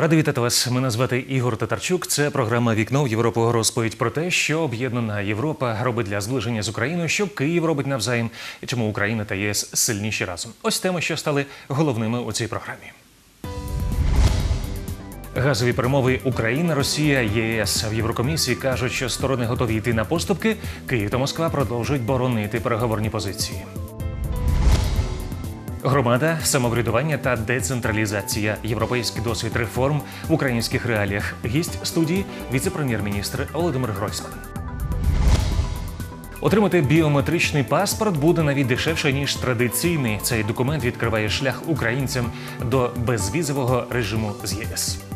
Радий вітати вас. Мене звати Ігор Татарчук. Це програма Вікно в Європу розповідь про те, що об'єднана Європа робить для зближення з Україною, що Київ робить навзаєм, і чому Україна та ЄС сильніші разом. Ось теми, що стали головними у цій програмі. Газові перемови Україна, Росія, ЄС в Єврокомісії кажуть, що сторони готові йти на поступки. Київ та Москва продовжують боронити переговорні позиції. Громада, самоврядування та децентралізація. Європейський досвід реформ в українських реаліях. Гість студії віце-прем'єр-міністр Володимир Гройсман. Отримати біометричний паспорт буде навіть дешевше ніж традиційний. Цей документ відкриває шлях українцям до безвізового режиму з ЄС.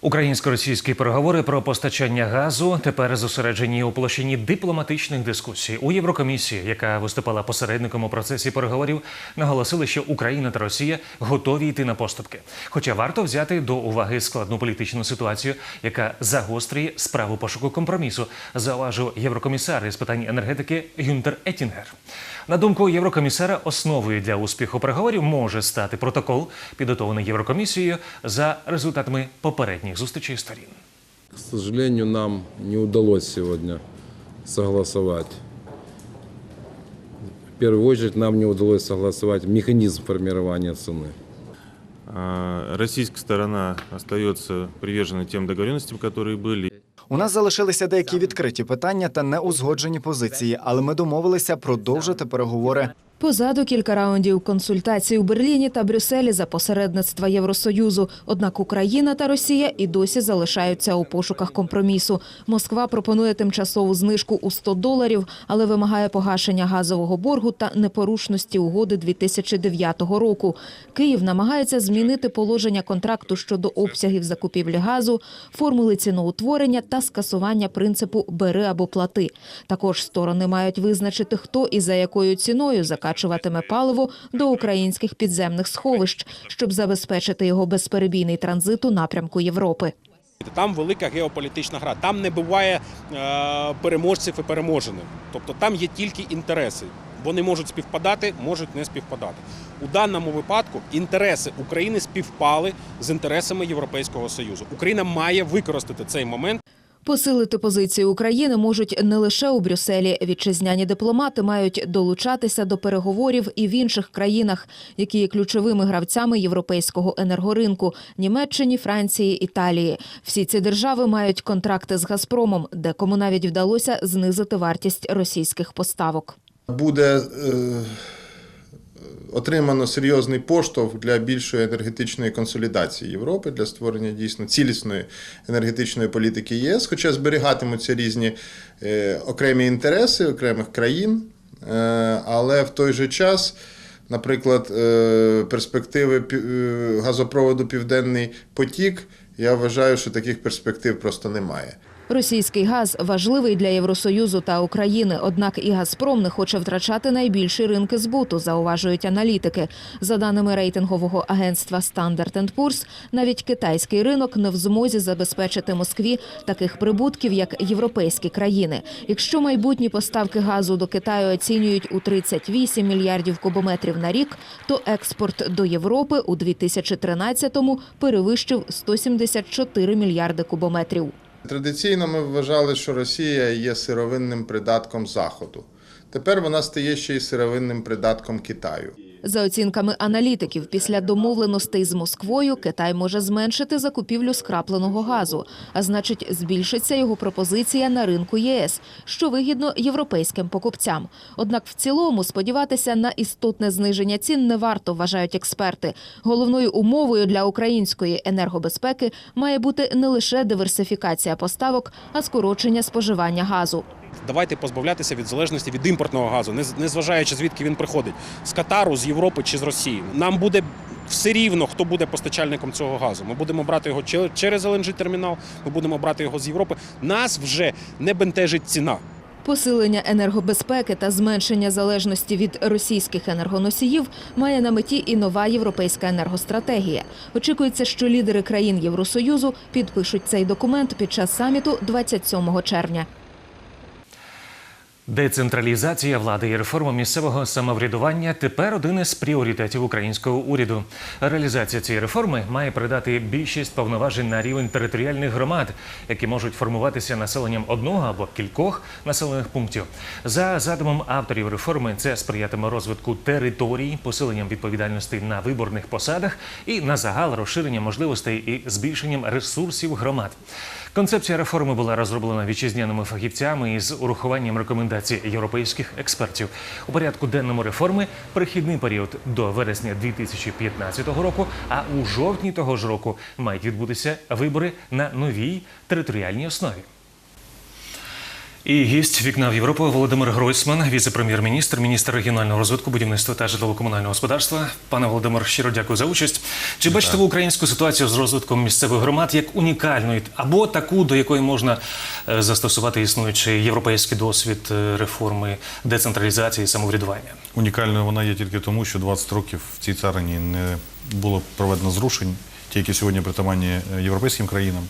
Українсько-російські переговори про постачання газу тепер зосереджені у площині дипломатичних дискусій. У Єврокомісії, яка виступала посередником у процесі переговорів, наголосили, що Україна та Росія готові йти на поступки. Хоча варто взяти до уваги складну політичну ситуацію, яка загострює справу пошуку компромісу, зауважив єврокомісар із питань енергетики Гюнтер Етінгер. На думку єврокомісара, основою для успіху переговорів може стати протокол, підготовлений Єврокомісією за результатами попередніх зустрічей сторін. К сожалению, нам не удалось сегодня согласовать. В первую очередь нам не удалось согласовать механизм формирования цены. А, Российская сторона остается привержена тем договоренностям, которые были. У нас залишилися деякі відкриті питання та неузгоджені позиції, але ми домовилися продовжити переговори. Позаду кілька раундів консультацій у Берліні та Брюсселі за посередництва Євросоюзу. Однак Україна та Росія і досі залишаються у пошуках компромісу. Москва пропонує тимчасову знижку у 100 доларів, але вимагає погашення газового боргу та непорушності угоди 2009 року. Київ намагається змінити положення контракту щодо обсягів закупівлі газу, формули ціноутворення та скасування принципу бери або плати. Також сторони мають визначити, хто і за якою ціною закачуватиме паливо до українських підземних сховищ, щоб забезпечити його безперебійний транзит у напрямку Європи. Там велика геополітична гра. Там не буває е, переможців і переможених. Тобто там є тільки інтереси. Вони можуть співпадати, можуть не співпадати. У даному випадку інтереси України співпали з інтересами Європейського Союзу. Україна має використати цей момент. Посилити позиції України можуть не лише у Брюсселі. Вітчизняні дипломати мають долучатися до переговорів і в інших країнах, які є ключовими гравцями європейського енергоринку Німеччині, Франції, Італії. Всі ці держави мають контракти з Газпромом, де кому навіть вдалося знизити вартість російських поставок. буде е, отримано серйозний поштовх для більшої енергетичної консолідації Європи, для створення дійсно цілісної енергетичної політики єС, хоча зберігатимуться різні е, окремі інтереси окремих країн, е, але в той же час. Наприклад, е, перспективи газопроводу Південний потік. Я вважаю, що таких перспектив просто немає. Російський газ важливий для Євросоюзу та України. Однак і Газпром не хоче втрачати найбільші ринки збуту, зауважують аналітики. За даними рейтингового агентства Standard Poor's, навіть китайський ринок не в змозі забезпечити Москві таких прибутків, як європейські країни. Якщо майбутні поставки газу до Китаю оцінюють у 38 мільярдів кубометрів на рік, то експорт до Європи у 2013-му перевищив 174 мільярди кубометрів. Традиційно ми вважали, що Росія є сировинним придатком Заходу. Тепер вона стає ще й сировинним придатком Китаю. За оцінками аналітиків, після домовленостей з Москвою Китай може зменшити закупівлю скрапленого газу, а значить, збільшиться його пропозиція на ринку ЄС, що вигідно європейським покупцям. Однак, в цілому сподіватися на істотне зниження цін не варто, вважають експерти. Головною умовою для української енергобезпеки має бути не лише диверсифікація поставок, а скорочення споживання газу. Давайте позбавлятися від залежності від імпортного газу, не з- не зважаючи звідки він приходить з Катару, з Європи чи з Росії. Нам буде все рівно, хто буде постачальником цього газу. Ми будемо брати його че- через LNG термінал, ми будемо брати його з Європи. Нас вже не бентежить ціна. Посилення енергобезпеки та зменшення залежності від російських енергоносіїв має на меті і нова європейська енергостратегія. Очікується, що лідери країн Євросоюзу підпишуть цей документ під час саміту 27 червня. Децентралізація влади і реформа місцевого самоврядування тепер один із пріоритетів українського уряду. Реалізація цієї реформи має передати більшість повноважень на рівень територіальних громад, які можуть формуватися населенням одного або кількох населених пунктів. За задумом авторів реформи, це сприятиме розвитку територій, посиленням відповідальності на виборних посадах і на загал розширення можливостей і збільшенням ресурсів громад. Концепція реформи була розроблена вітчизняними фахівцями із урахуванням рекомендацій європейських експертів. У порядку денному реформи перехідний період до вересня 2015 року, а у жовтні того ж року мають відбутися вибори на новій територіальній основі. І гість вікна в Європу Володимир Гройсман, віце-прем'єр-міністр, міністр регіонального розвитку, будівництва та житлово-комунального господарства. Пане Володимир, щиро дякую за участь. Чи бачите ви українську ситуацію з розвитком місцевих громад як унікальною або таку, до якої можна е, застосувати існуючий європейський досвід е, реформи децентралізації і самоврядування? Унікальною вона є тільки тому, що 20 років в цій царині не було проведено зрушень, ті, які сьогодні притаманні е, європейським країнам.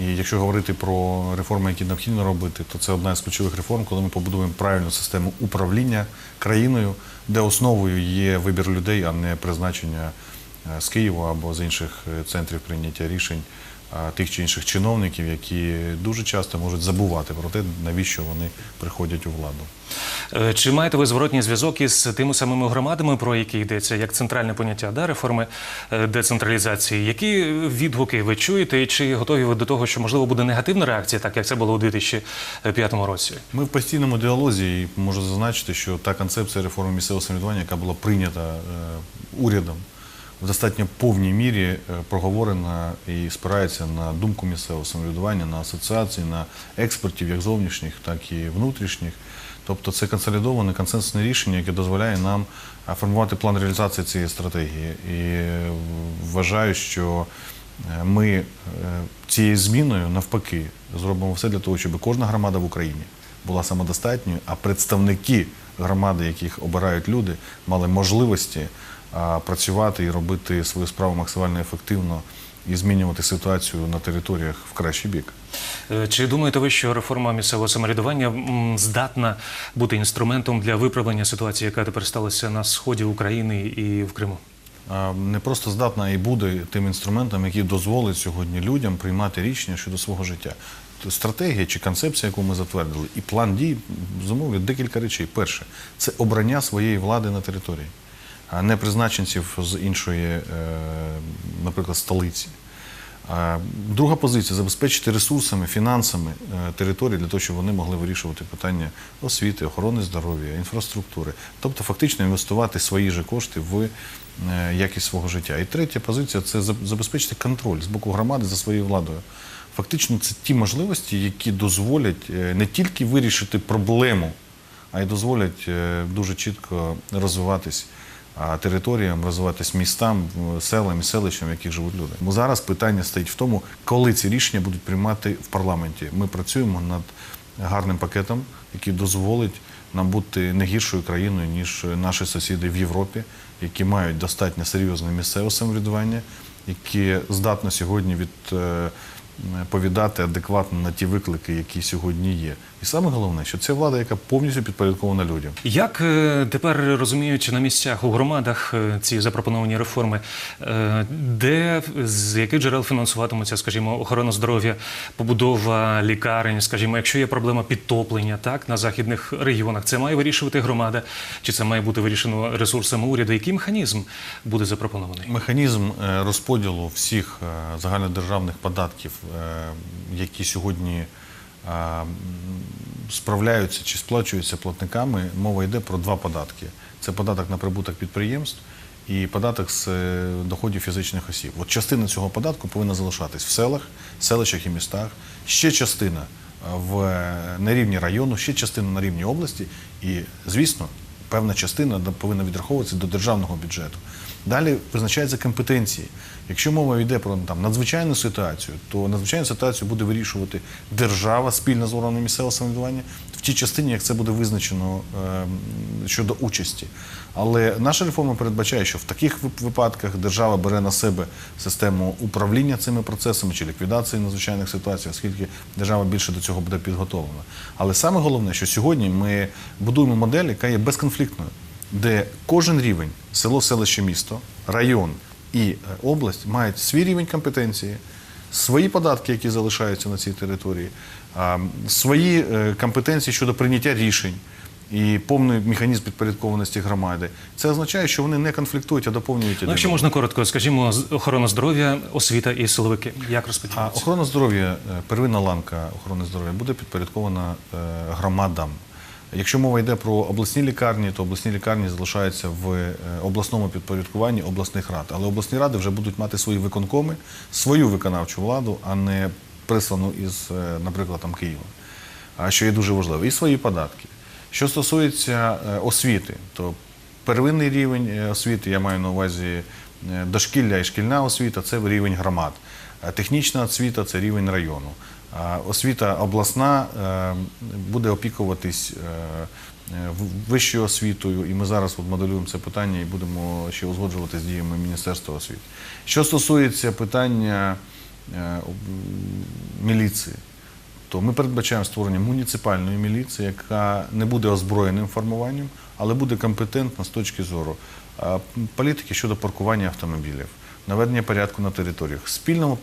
І якщо говорити про реформи, які необхідно робити, то це одна з ключових реформ, коли ми побудуємо правильну систему управління країною, де основою є вибір людей, а не призначення е, з Києва або з інших е, центрів прийняття рішень тих чи інших чиновників, які дуже часто можуть забувати про те, навіщо вони приходять у владу. Е, Чи маєте ви зворотній зв'язок із тими самими громадами, про які йдеться як центральне поняття да, реформи е, децентралізації? Які відгуки ви чуєте, і чи готові ви до того, що можливо буде негативна реакція, так як це було у 2005 році? Ми в постійному діалозі і можу зазначити, що та концепція реформи місцевого самоврядування, яка була прийнята е, урядом, в достатньо повній мірі е, проговорена і спирається на думку місцевого самоврядування, на асоціації, на експертів, як зовнішніх, так і внутрішніх. Тобто це консолідоване консенсусне рішення, яке дозволяє нам формувати план реалізації цієї стратегії. І е, вважаю, що е, ми цією зміною навпаки зробимо все для того, щоб кожна громада в Україні була самодостатньою, а представники громади, яких обирають люди, мали можливості працювати і робити свою справу максимально ефективно і змінювати ситуацію на територіях в кращий бік. Е, Чи думаєте ви, що реформа місцевого самоврядування здатна бути інструментом для виправлення ситуації, яка тепер сталася на сході України і в Криму? не просто здатна і буде тим інструментом, який дозволить сьогодні людям приймати рішення щодо свого життя. Стратегія чи концепція, яку ми затвердили, і план дій зумовлює декілька речей. Перше, це обрання своєї влади на території, а не призначенців з іншої, е, наприклад, столиці. Друга позиція забезпечити ресурсами, фінансами е, території для того, щоб вони могли вирішувати питання освіти, охорони здоров'я, інфраструктури, тобто фактично інвестувати свої же кошти в е, якість свого життя. І третя позиція це забезпечити контроль з боку громади за своєю владою. Фактично, це ті можливості, які дозволять не тільки вирішити проблему, а й дозволять дуже чітко розвиватись а, територіям, розвиватись містам, селам і селищам, в яких живуть люди. Бо зараз питання стоїть в тому, коли ці рішення будуть приймати в парламенті. Ми працюємо над гарним пакетом, який дозволить нам бути не гіршою країною, ніж наші сусіди в Європі, які мають достатньо серйозне місцеве самоврядування, яке здатно сьогодні від. Повідати адекватно на ті виклики, які сьогодні є, і саме головне, що це влада, яка повністю підпорядкована людям. Як е, тепер розуміють на місцях у громадах е, ці запропоновані реформи, е, де з яких джерел фінансуватимуться, скажімо, охорона здоров'я, побудова лікарень, скажімо, якщо є проблема підтоплення так на західних регіонах, це має вирішувати громада, чи це має бути вирішено ресурсами уряду? Який механізм буде запропонований? Механізм розподілу всіх загальнодержавних податків, які сьогодні е, справляються чи сплачуються платниками, мова йде про два податки: це податок на прибуток підприємств і податок з е, доходів фізичних осіб. От частина цього податку повинна залишатись в селах, селищах і містах. Ще частина е, в е, на рівні району, ще частина на рівні області, і звісно, певна частина повинна відраховуватися до державного бюджету. Далі визначаються компетенції. Якщо мова йде про там надзвичайну ситуацію, то надзвичайну ситуацію буде вирішувати держава спільно з органами місцевого самоврядування в тій частині, як це буде визначено е, щодо участі. Але наша реформа передбачає, що в таких випадках держава бере на себе систему управління цими процесами чи ліквідації надзвичайних ситуацій, оскільки держава більше до цього буде підготовлена. Але саме головне, що сьогодні ми будуємо модель, яка є безконфліктною, де кожен рівень село, селище, місто, район і е, область мають свій рівень компетенції, свої податки, які залишаються на цій території, свої е, компетенції щодо прийняття рішень і повний механізм підпорядкованості громади. Це означає, що вони не конфліктують, а доповнюють Ну, якщо можна коротко, скажімо, охорона здоров'я, освіта і силовики. Як А охорона здоров'я, е, первинна ланка охорони здоров'я буде підпорядкована громадам. Якщо мова йде про обласні лікарні, то обласні лікарні залишаються в е, обласному підпорядкуванні обласних рад. Але обласні ради вже будуть мати свої виконкоми, свою виконавчу владу, а не прислану із, е, наприклад, там Києва. Що є дуже важливо, і свої податки. Що стосується е, освіти, то первинний рівень освіти, я маю на увазі дошкілля і шкільна освіта це рівень громад. Технічна освіта це рівень району. Освіта обласна е, буде опікуватись е, вищою освітою, і ми зараз моделюємо це питання і будемо ще узгоджувати з діями Міністерства освіти. Що стосується питання е, міліції, то ми передбачаємо створення муніципальної міліції, яка не буде озброєним формуванням, але буде компетентна з точки зору політики щодо паркування автомобілів, наведення порядку на територіях, спільного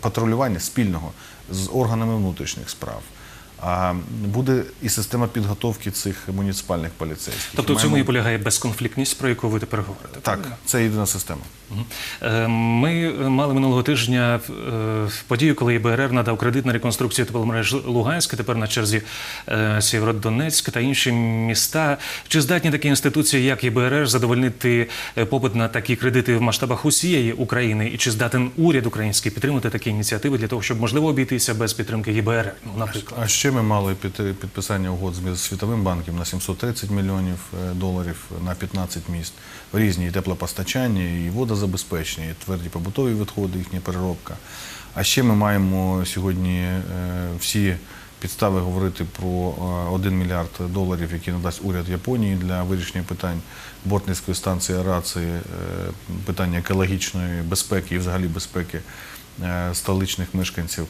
патрулювання спільного з органами внутрішніх справ. А буде і система підготовки цих муніципальних поліцейських. Тобто в цьому і полягає безконфліктність, про яку ви тепер говорите. так, це єдина система. Е, Ми мали минулого тижня е, подію, коли ІБРР надав кредит на реконструкцію тепломереж Луганська, тепер на черзі е, Сєвєродонецьк та інші міста. Чи здатні такі інституції, як ІБРР, задовольнити попит на такі кредити в масштабах усієї України? І чи здатен уряд український підтримати такі ініціативи для того, щоб можливо обійтися без підтримки ІБРР? Ну, наприклад. Ще ми мали підписання угод з Світовим банком на 730 мільйонів е, доларів на 15 міст. Різні і теплопостачання, і водозабезпечення, і тверді побутові відходи, їхня переробка. А ще ми маємо сьогодні е, всі підстави говорити про е, 1 мільярд доларів, які надасть уряд Японії для вирішення питань бортницької станції Арації, е, питання екологічної безпеки і взагалі безпеки е, столичних мешканців.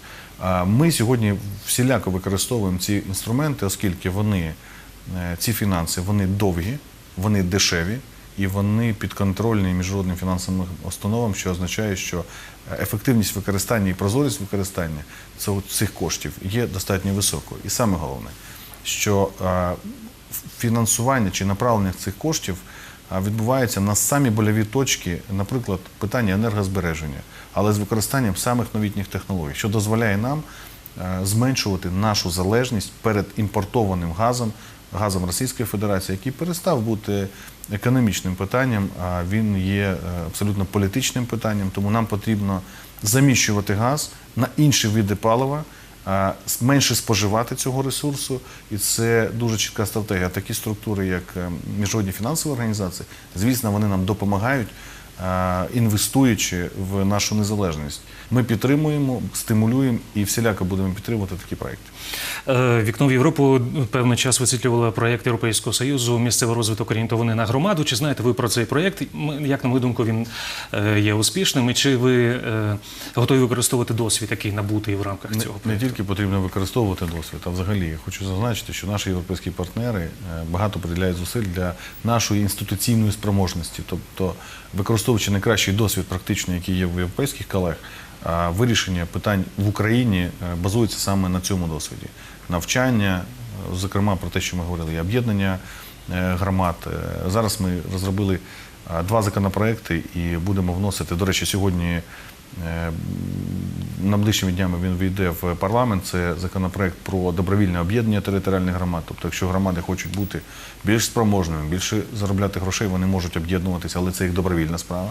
Ми сьогодні всіляко використовуємо ці інструменти, оскільки вони, е, ці фінанси, вони довгі, вони дешеві і вони підконтрольні міжнародним фінансовим установам, що означає, що е, ефективність використання і прозорість використання цих коштів є достатньо високою. І саме головне, що е, фінансування чи направлення цих коштів відбувається на самі больові точки, наприклад, питання енергозбереження, але з використанням самих новітніх технологій, що дозволяє нам е, зменшувати нашу залежність перед імпортованим газом, газом Російської Федерації, який перестав бути економічним питанням, а він є е, абсолютно політичним питанням. Тому нам потрібно заміщувати газ на інші види палива менше споживати цього ресурсу, і це дуже чітка стратегія. Такі структури, як е, міжнародні фінансові організації, звісно, вони нам допомагають, інвестуючи в нашу незалежність. Ми підтримуємо, стимулюємо і всіляко будемо підтримувати такі проекти. Е, Вікно в Європу певний час висвітлювало проєкт Європейського союзу місцевий розвиток орієнтований на громаду. Чи знаєте ви про цей проєкт? Як на мою думку, він е, є успішним? І чи ви е, готові використовувати досвід, який набутий в рамках Не, цього не проєкту? тільки потрібно використовувати досвід, а взагалі я хочу зазначити, що наші європейські партнери е, багато приділяють зусиль для нашої інституційної спроможності, тобто використовуючи найкращий досвід, практичний, який є в європейських колег, вирішення питань в Україні е, базується саме на цьому досвіді. Навчання, е, зокрема про те, що ми говорили, і об'єднання е, громад. Зараз ми розробили два законопроекти і будемо вносити. До речі, сьогодні Найближчими днями він війде в парламент. Це законопроект про добровільне об'єднання територіальних громад. Тобто, якщо громади хочуть бути більш спроможними, більше заробляти грошей, вони можуть об'єднуватися, але це їх добровільна справа.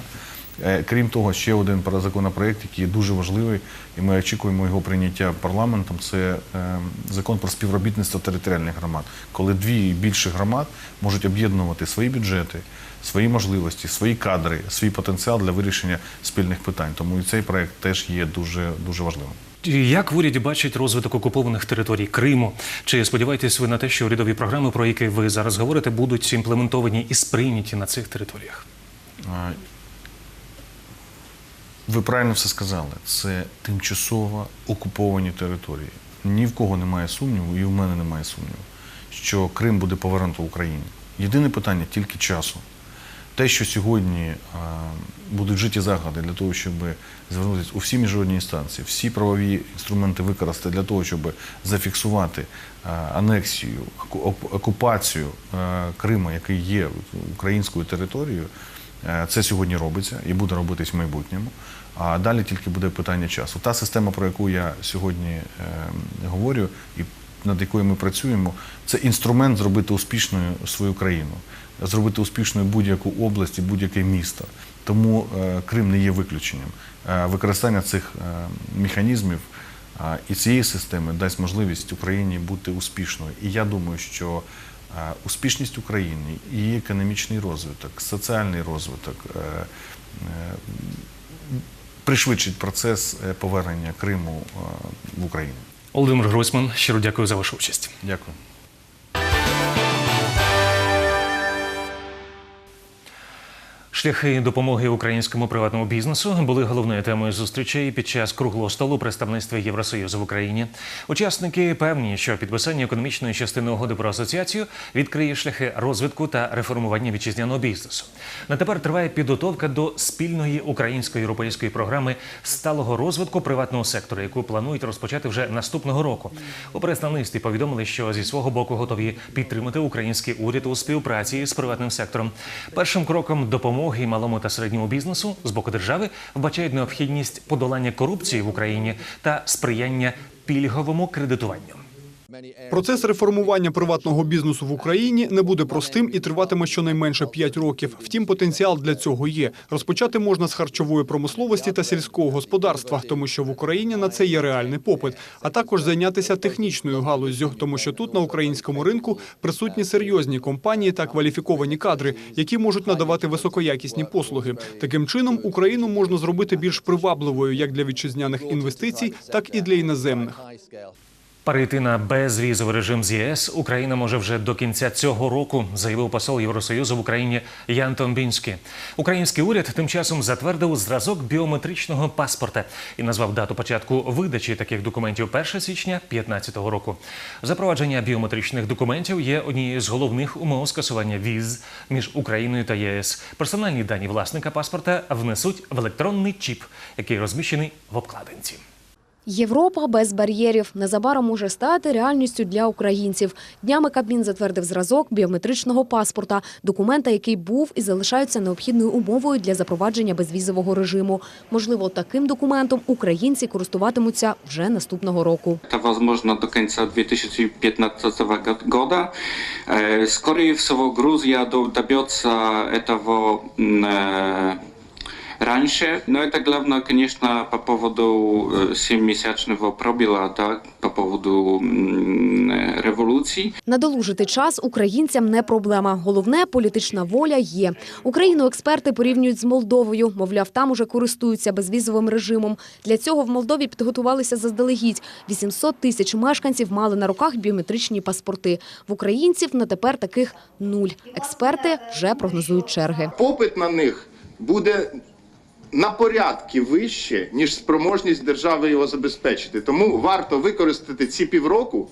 Е, Крім того, ще один про- законопроект, який дуже важливий, і ми очікуємо його прийняття парламентом. Це е, закон про співробітництво територіальних громад, коли дві більше громад можуть об'єднувати свої бюджети, свої можливості, свої кадри, свій потенціал для вирішення спільних питань. Тому і цей проект теж є дуже дуже важливим. Як в уряді бачать розвиток окупованих територій Криму? Чи сподіваєтесь ви на те, що урядові програми, про які ви зараз говорите, будуть імплементовані і сприйняті на цих територіях? Ви правильно все сказали. Це тимчасово окуповані території. Ні в кого немає сумніву, і в мене немає сумніву, що Крим буде повернуто Україні. Єдине питання тільки часу. Те, що сьогодні будуть вжиті заходи для того, щоб звернутися у всі міжнародні інстанції, всі правові інструменти використати для того, щоб зафіксувати анексію, оку- оку- окупацію Криму, який є українською територією, Е, Це сьогодні робиться і буде робитись в майбутньому. А далі тільки буде питання часу. Та система, про яку я сьогодні е, говорю, і над якою ми працюємо, це інструмент зробити успішною свою країну, зробити успішною будь-яку область і будь-яке місто. Тому е, Крим не є виключенням. Е, Використання цих е, механізмів і цієї системи дасть можливість Україні бути успішною. І я думаю, що успішність України, її економічний розвиток, соціальний розвиток пришвидшить процес повернення Криму в Україну. Володимир Гройсман, щиро дякую за вашу участь. Дякую. Шляхи допомоги українському приватному бізнесу були головною темою зустрічей під час круглого столу представництва Євросоюзу в Україні. Учасники певні, що підписання економічної частини угоди про асоціацію відкриє шляхи розвитку та реформування вітчизняного бізнесу. На тепер триває підготовка до спільної українсько-європейської програми сталого розвитку приватного сектору, яку планують розпочати вже наступного року. У представництві повідомили, що зі свого боку готові підтримати український уряд у співпраці з приватним сектором. Першим кроком допомоги малому та середньому бізнесу з боку держави вбачають необхідність подолання корупції в Україні та сприяння пільговому кредитуванню. Процес реформування приватного бізнесу в Україні не буде простим і триватиме щонайменше 5 років. Втім, потенціал для цього є. Розпочати можна з харчової промисловості та сільського господарства, тому що в Україні на це є реальний попит, а також зайнятися технічною галуззю, тому що тут на українському ринку присутні серйозні компанії та кваліфіковані кадри, які можуть надавати високоякісні послуги. Таким чином Україну можна зробити більш привабливою як для вітчизняних інвестицій, так і для іноземних. Перейти на безвізовий режим з ЄС Україна може вже до кінця цього року, заявив посол Євросоюзу в Україні Ян Томбінський. Український уряд тим часом затвердив зразок біометричного паспорта і назвав дату початку видачі таких документів 1 січня 2015 року. Запровадження біометричних документів є однією з головних умов скасування віз між Україною та ЄС. Персональні дані власника паспорта внесуть в електронний чіп, який розміщений в обкладинці. Європа без бар'єрів незабаром може стати реальністю для українців. Днями Кабмін затвердив зразок біометричного паспорта, документа, який був і залишається необхідною умовою для запровадження безвізового режиму. Можливо, таким документом українці користуватимуться вже наступного року. Это возможно до конца 2015 года. Э, Скорее всего, Грузия до- раньше. Но это главное, конечно, по поводу э, семимесячного пробела, да, по поводу м, э, революции. Надолужити час українцям не проблема. Головне політична воля є. Україну експерти порівнюють з Молдовою. Мовляв, там уже користуються безвізовим режимом. Для цього в Молдові підготувалися заздалегідь. 800 тисяч мешканців мали на руках біометричні паспорти. В українців на тепер таких нуль. Експерти вже прогнозують черги. Попит на них буде на порядки вище, ніж спроможність держави його забезпечити. Тому варто використати ці півроку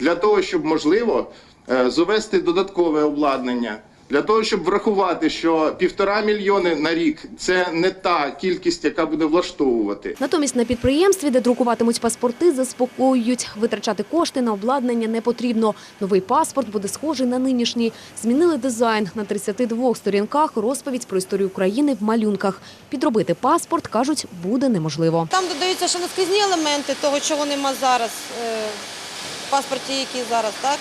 для того, щоб можливо е, завести додаткове обладнання. Для того щоб врахувати, що півтора мільйони на рік це не та кількість, яка буде влаштовувати. Натомість на підприємстві, де друкуватимуть паспорти, заспокоюють. Витрачати кошти на обладнання не потрібно. Новий паспорт буде схожий на нинішній. Змінили дизайн. На 32 сторінках розповідь про історію України в малюнках. Підробити паспорт, кажуть, буде неможливо. Там додаються ще наскрізні елементи того, чого нема зараз е, в паспорті, який зараз, так?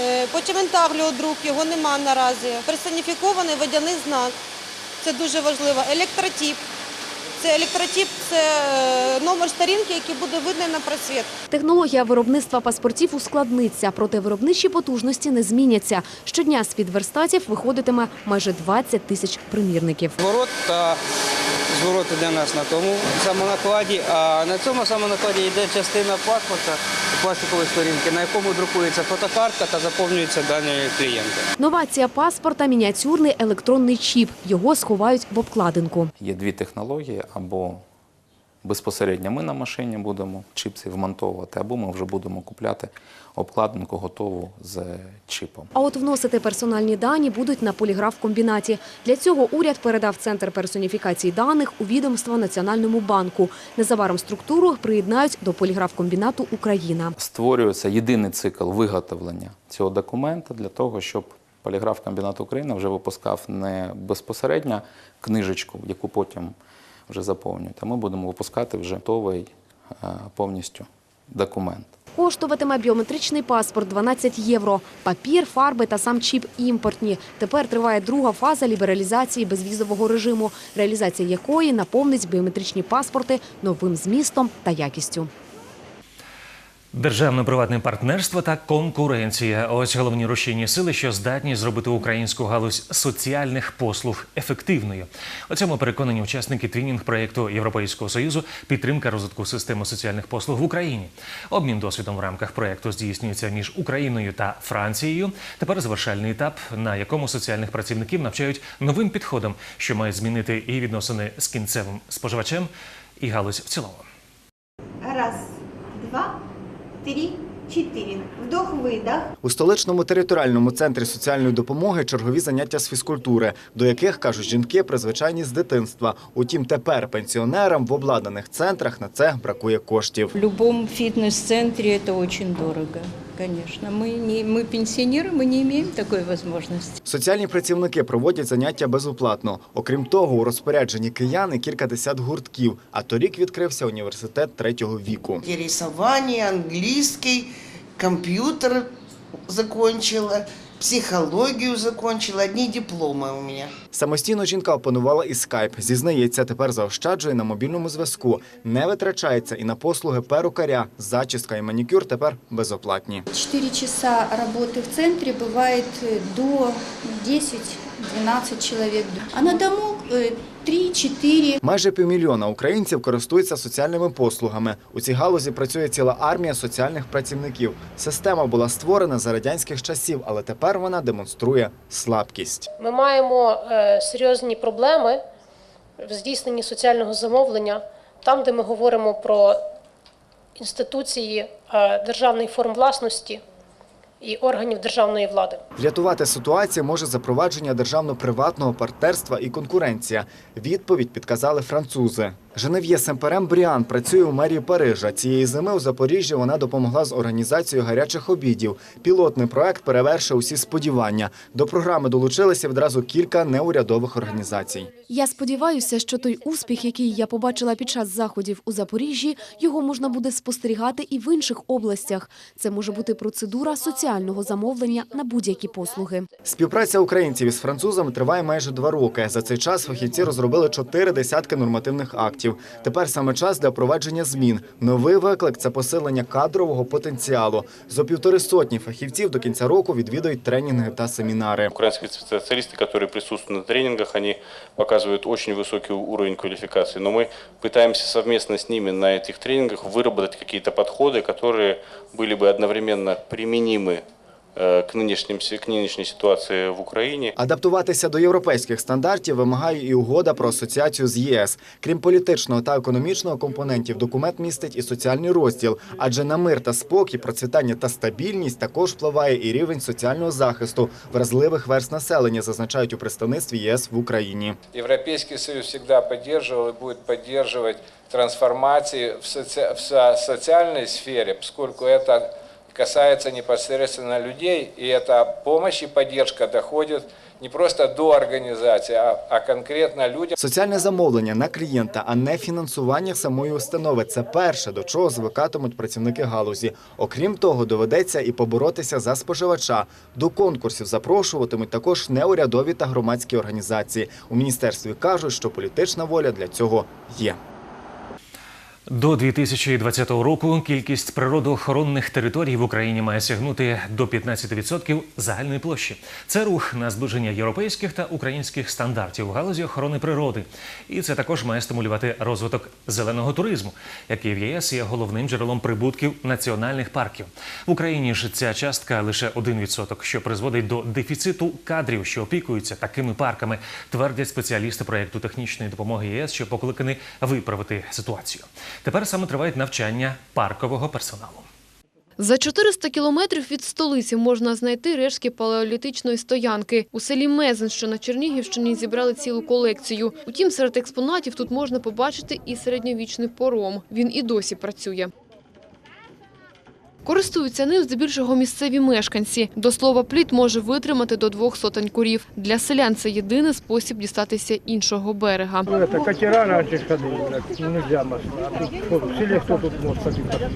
Е, Потім інтагліодрук, його нема наразі. Персоніфікований водяний знак. це дуже важливо. Електротип. Це електротип, це е, номер сторінки, який буде видно на просвіт. Технологія виробництва паспортів ускладниться, проте виробничі потужності не зміняться. Щодня з-під верстатів виходитиме майже 20 тисяч примірників. Зворот та зворот іде у нас на тому самонакладі, а на цьому самонакладі йде частина паспорта пластикової сторінки, на якому друкується фотокартка та заповнюються дані клієнта. Новація паспорта – мініатюрний електронний чіп. Його сховають в обкладинку. Є дві технології, або безпосередньо ми на машині будемо чіпси вмонтовувати, або ми вже будемо купляти обкладинку готову з чіпом. А от вносити персональні дані будуть на поліграф-комбінаті. Для цього уряд передав Центр персоніфікації даних у відомство Національному банку. Незабаром структуру приєднають до поліграф-комбінату Україна. Створюється єдиний цикл виготовлення цього документа для того, щоб поліграф комбінат України вже випускав не безпосередньо книжечку, яку потім вже заповнюють, а ми будемо випускати вже готовий е, повністю документ. Коштуватиме біометричний паспорт 12 євро. Папір, фарби та сам чіп імпортні. Тепер триває друга фаза лібералізації безвізового режиму, реалізація якої наповнить біометричні паспорти новим змістом та якістю. Державно-приватне партнерство та конкуренція. Ось головні рушійні сили, що здатні зробити українську галузь соціальних послуг ефективною. У цьому переконані учасники твінінг-проєкту Європейського союзу підтримка розвитку системи соціальних послуг в Україні. Обмін досвідом в рамках проєкту здійснюється між Україною та Францією. Тепер завершальний етап, на якому соціальних працівників навчають новим підходам, що мають змінити і відносини з кінцевим споживачем, і галузь в цілому. Раз, три, четыре. Вдох-выдох. У столичному територіальному центрі соціальної допомоги чергові заняття з фізкультури, до яких кажуть жінки призвичайні з дитинства. Утім, тепер пенсіонерам в обладнаних центрах на це бракує коштів. В любом фитнес-центре это очень дорого, конечно. Мы, не, мы пенсионеры, мы не имеем такой возможности. Соціальні працівники проводять заняття безоплатно. Окрім того, у розпорядженні кияни кілька десят гуртків. А торік відкрився університет третього віку. Рисование, английский, компьютер закончила, психологию закончила, одни дипломы у меня. Самостійно жінка опанувала і скайп. Зізнається, тепер заощаджує на мобільному зв'язку. Не витрачається і на послуги перукаря. Зачіска і манікюр тепер безоплатні. Четыре часа работы в центре бывает э, до 10-12 человек. А на дому э, 3-4. Майже півмільйона українців користуються соціальними послугами. У цій галузі працює ціла армія соціальних працівників. Система була створена за радянських часів, але тепер вона демонструє слабкість. Ми маємо е, серйозні проблеми в здійсненні соціального замовлення, там, де ми говоримо про інституції е, державної форм власності і органів державної влади. Врятувати ситуацію може запровадження державно-приватного партнерства і конкуренція. Відповідь підказали французи. Женев'є Семперем Бріан працює у мерії Парижа. Цієї зими у Запоріжжі вона допомогла з організацією гарячих обідів. Пілотний проект перевершив усі сподівання. До програми долучилися відразу кілька неурядових організацій. Я сподіваюся, що той успіх, який я побачила під час заходів у Запоріжжі, його можна буде спостерігати і в інших областях. Це може бути процедура соціального замовлення на будь-які послуги. Співпраця українців із французами триває майже два роки. За цей час фахівці розробили чотири десятки нормативних актів Тепер саме час для впровадження змін. Новий виклик це посилення кадрового потенціалу. Зо півтори сотні фахівців до кінця року відвідують тренінги та семінари. Украинские специалисты, которые присутствуют на тренингах, они показывают очень высокий уровень квалификации. Но мы пытаемся совместно с ними на этих тренингах выработать какие-то подходы, которые были бы одновременно применимы э, к, нынешним, си- к нынешней ситуации в Украине. Адаптуватися до європейських стандартів вимагає і угода про асоціацію з ЄС. Крім політичного та економічного компонентів, документ містить і соціальний розділ, адже на мир та спокій, процвітання та стабільність також впливає і рівень соціального захисту вразливих верст населення, зазначають у представництві єС в Україні. Европейский Союз всегда поддерживал и будет поддерживать трансформации в, соци- в со- социальной сфере, поскольку это касается непосредственно людей, и эта помощь и поддержка доходит не просто до организации, а, а конкретно людям. Соціальне замовлення на клієнта, а не фінансування самої установи це перше, до чого звикатимуть працівники галузі. Окрім того, доведеться і поборотися за споживача. До конкурсів запрошуватимуть також неурядові та громадські організації. У міністерстві кажуть, що політична воля для цього є. До 2020 року кількість природоохоронних територій в Україні має сягнути до 15% загальної площі. Це рух на зближення європейських та українських стандартів в галузі охорони природи. І це також має стимулювати розвиток зеленого туризму, який в ЄС є головним джерелом прибутків національних парків. В Україні ж ця частка лише 1%, що призводить до дефіциту кадрів, що опікуються такими парками, твердять спеціалісти проєкту технічної допомоги ЄС, що покликані виправити ситуацію. Тепер саме тривають навчання паркового персоналу. За 400 кілометрів від столиці можна знайти рештки палеолітичної стоянки. У селі Мезен, що на Чернігівщині, зібрали цілу колекцію. Утім, серед експонатів тут можна побачити і середньовічний пором. Він і досі працює. Користуються ним здебільшого місцеві мешканці. До слова, плід може витримати до двох сотень курів. Для селян це єдиний спосіб дістатися іншого берега. Ну, Это катера раньше ходили, так, нельзя машина. А тут что, в селе кто тут может ходить такое?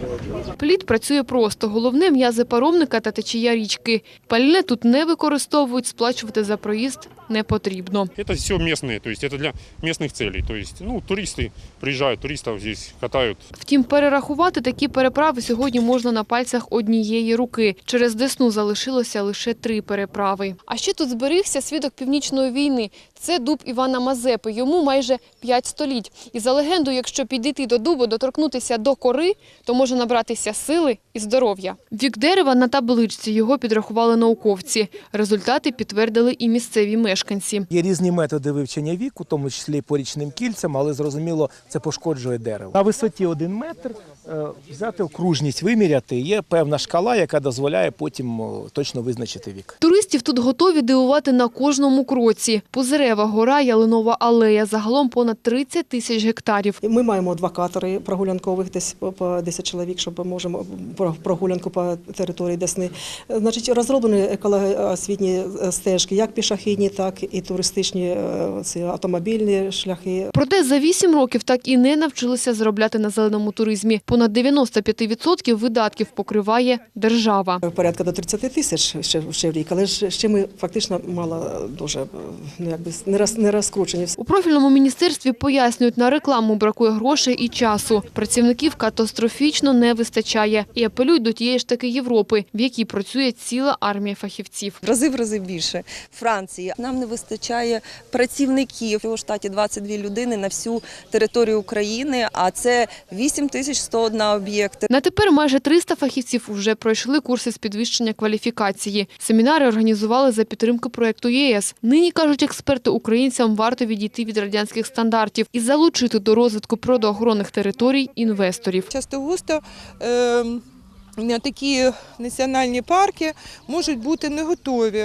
Плід працює просто. Головне – м'язи паромника та течія річки. Пальне тут не використовують, сплачувати за проїзд не потрібно. Это все местные, то есть это для местных целей. То есть, ну, туристы приезжают, туристов здесь катают. Втім, перерахувати такі переправи сьогодні можна на пальцях однієї руки. Через Десну залишилося лише три переправи. А ще тут зберігся свідок Північної війни. Це дуб Івана Мазепи. Йому майже п'ять століть. І за легендою, якщо підійти до дубу, доторкнутися до кори, то може набратися сили і здоров'я. Вік дерева на табличці його підрахували науковці. Результати підтвердили і місцеві мешканці. Є різні методи вивчення віку, в тому числі по річним кільцям, але зрозуміло, це пошкоджує дерево. На висоті один метр взяти окружність, виміряти. Є певна шкала, яка дозволяє потім точно визначити вік. Туристів тут готові дивувати на кожному кроці. Позерева гора, ялинова алея, загалом понад 30 тисяч гектарів. Ми маємо два катери прогулянкових, десь по- по 10 чоловік, щоб можемо про- прогулянку по території Десни. Значить, розроблені екологоосвітні е, стежки, як пішохідні, так і туристичні е, ці автомобільні шляхи. Проте за 8 років так і не навчилися заробляти на зеленому туризмі. Понад 95% видатків покриває держава. Порядка до 30 тисяч ще, ще в рік, але ж ще ми фактично мало дуже ну, якби не, роз, не розкручені. У профільному міністерстві пояснюють, на рекламу бракує грошей і часу. Працівників катастрофічно не вистачає і апелюють до тієї ж таки Європи, в якій працює ціла армія фахівців. В рази в рази більше. Франції нам не вистачає працівників. У штаті 22 людини на всю територію України, а це 8101 об'єкти. На тепер майже 300 фахівців вже пройшли курси з підвищення кваліфікації. Семінари організували за підтримки проекту єС. Нині кажуть експерти, українцям варто відійти від радянських стандартів і залучити до розвитку природоохоронних територій інвесторів. Часто густо е, такі національні парки можуть бути не готові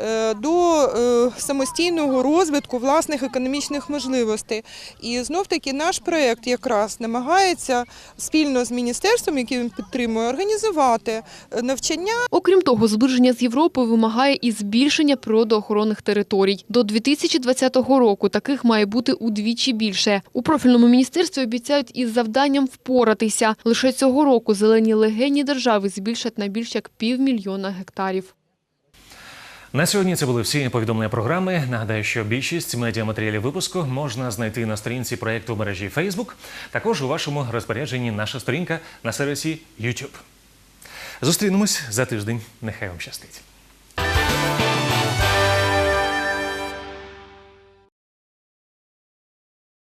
е, до е, самостійного розвитку власних економічних можливостей. І знов таки наш проєкт якраз намагається спільно з міністерством, яке він підтримує, організувати е, навчання Окрім того, зближення з Європою вимагає і збільшення природоохоронних територій. До 2020 року таких має бути удвічі більше. У профільному міністерстві обіцяють із завданням впоратися. Лише цього року зелені легені держави збільшать на більш як півмільйона гектарів. На сьогодні це були всі повідомлення програми. Нагадаю, що більшість медіаматеріалів випуску можна знайти на сторінці проєкту в мережі Facebook. Також у вашому розпорядженні наша сторінка на сервісі YouTube. Зустрінемось за тиждень. Нехай вам щастить.